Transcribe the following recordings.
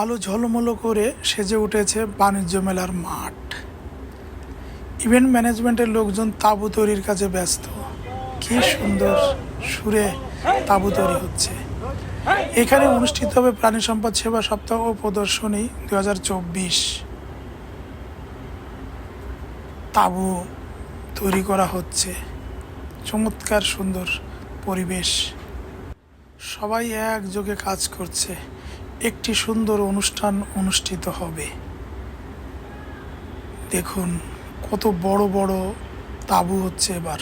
আলো ঝলমলো করে সেজে উঠেছে বাণিজ্য মেলার মাঠ। ইভেন্ট ম্যানেজমেন্টের লোকজন তাঁবু তৈরির কাজে ব্যস্ত। কি সুন্দর সুরে তাঁবু তৈরি হচ্ছে। এখানে অনুষ্ঠিত হবে প্রাণী সম্পদ সেবা সপ্তাহ ও প্রদর্শনী দু হাজার চব্বিশ। তাঁবু তৈরি করা হচ্ছে। চমৎকার সুন্দর পরিবেশ। সবাই একযোগে কাজ করছে। একটি সুন্দর অনুষ্ঠান অনুষ্ঠিত হবে। দেখুন, কত বড় বড় তাঁবু হচ্ছে এবার।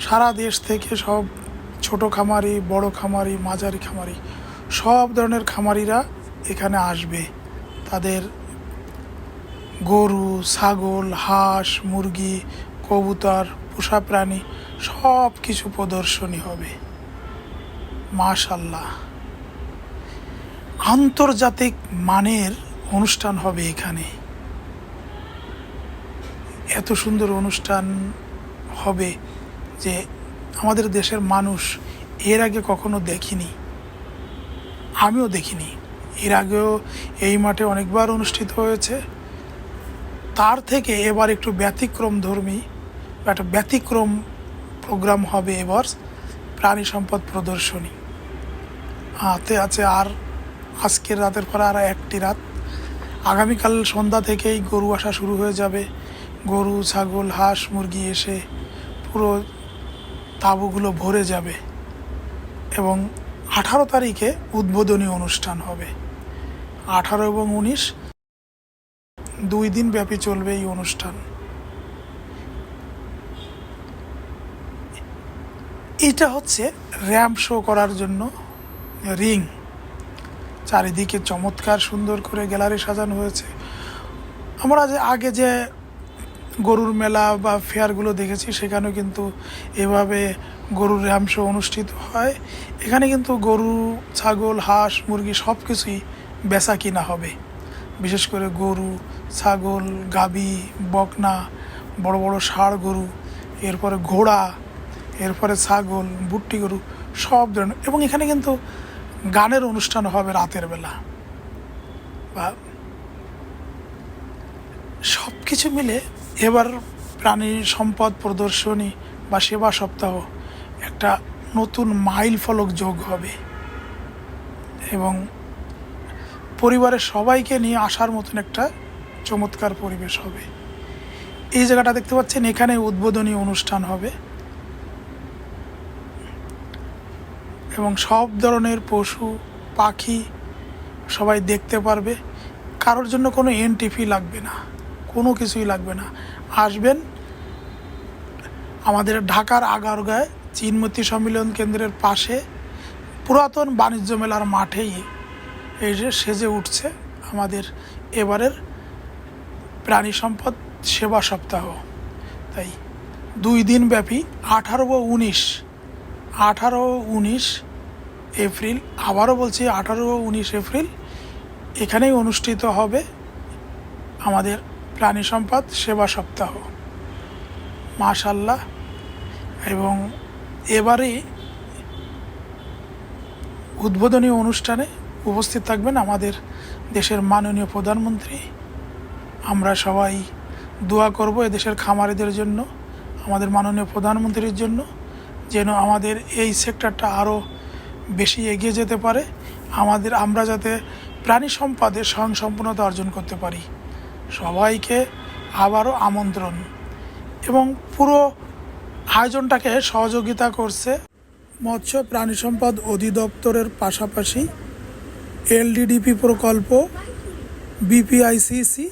সারা দেশ থেকে সব ছোট খামারি, বড় খামারি, মাঝারি খামারি, সব ধরনের খামারিরা এখানে আসবে। তাদের গরু, ছাগল, হাঁস, মুরগি, কবুতর, পোষা প্রাণী সব কিছু প্রদর্শনী হবে। মাশাল্লাহ। আন্তর্জাতিক মানের অনুষ্ঠান হবে এখানে। এত সুন্দর অনুষ্ঠান হবে যে আমাদের দেশের মানুষ এর আগে কখনো দেখিনি। আমিও দেখিনি। এর আগেও এই মাঠে অনেকবার অনুষ্ঠিত হয়েছে। তার থেকে এবার একটু ব্যতিক্রম ধর্মী, একটা ব্যতিক্রম প্রোগ্রাম হবে এবার প্রাণী সম্পদ প্রদর্শনী। হাতে আছে আর আজকের রাতের পরে আর একটি রাত। আগামীকাল সন্ধ্যা থেকেই গরু আসা শুরু হয়ে যাবে। গরু, ছাগল, হাঁস, মুরগি এসে পুরো তাঁবুগুলো ভরে যাবে এবং আঠারো তারিখে উদ্বোধনী অনুষ্ঠান হবে। আঠারো এবং উনিশ দুই দিন ব্যাপী চলবে এই অনুষ্ঠান। এটা হচ্ছে র্যাম্প শো করার জন্য রিং। চারিদিকে চমৎকার সুন্দর করে গ্যালারি সাজানো হয়েছে। আমরা যে আগে যে গরুর মেলা বা ফেয়ারগুলো দেখেছি, সেখানেও কিন্তু এভাবে গরুর র্যাম্প অনুষ্ঠিত হয়। এখানে কিন্তু গরু, ছাগল, হাঁস, মুরগি সব কিছুই বেচা কিনা হবে। বিশেষ করে গরু, ছাগল, গাবি, বকনা, বড় বড় ষাঁড় গরু, এরপরে ঘোড়া, এরপরে ছাগল, বুট্টি গরু, সব ধরনের। এবং এখানে কিন্তু গানের অনুষ্ঠান হবে রাতের বেলা। বা সব কিছু মিলে এবার প্রাণী সম্পদ প্রদর্শনী বা সেবা সপ্তাহ একটা নতুন মাইল ফলক যোগ হবে। এবং পরিবারের সবাইকে নিয়ে আসার মতন একটা চমৎকার পরিবেশ হবে। এই জায়গাটা দেখতে পাচ্ছেন, এখানে উদ্বোধনী অনুষ্ঠান হবে। এবং সব ধরনের পশু, পাখি সবাই দেখতে পারবে। কারোর জন্য কোনো এন্ট্রি ফি লাগবে না, কোনো কিছুই লাগবে না। আসবেন আমাদের ঢাকার আগারগায় চিনমতি সম্মিলন কেন্দ্রের পাশে, পুরাতন বাণিজ্য মেলার মাঠেই এই যে সেজে উঠছে আমাদের এবারের প্রাণী সম্পদ সেবা সপ্তাহ। তাই দুই দিন ব্যাপী আঠারো ও উনিশ, আঠারো, উনিশ এপ্রিল, আবারও বলছি আঠারো উনিশ এপ্রিল, এখানেই অনুষ্ঠিত হবে আমাদের প্রাণী সম্পদ সেবা সপ্তাহ। মাশাল্লাহ এবং এবারে উদ্বোধনী অনুষ্ঠানে উপস্থিত থাকবেন আমাদের দেশের মাননীয় প্রধানমন্ত্রী। আমরা সবাই দোয়া করব দেশের খামারিদের জন্য, আমাদের মাননীয় প্রধানমন্ত্রীর জন্য, যেন আমাদের এই সেক্টরটা আরও বেশি এগিয়ে যেতে পারে। আমাদের আমরা যাতে প্রাণী সম্পদে স্বয়ংসম্পূর্ণতা অর্জন করতে পারি। সবাইকে আবারও আমন্ত্রণ। এবং পুরো আয়োজনটাকে সহযোগিতা করছে মৎস্য প্রাণী সম্পদ অধিদপ্তরের পাশাপাশি এলডিডিপি প্রকল্প, বিপিআইসিসি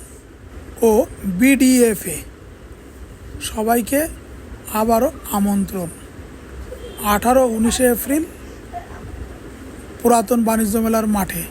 ও বিডিএফএ। সবাইকে আবারও আমন্ত্রণ। আঠারো, উনিশে এপ্রিল পুরাতন বাণিজ্য মেলার মাঠে।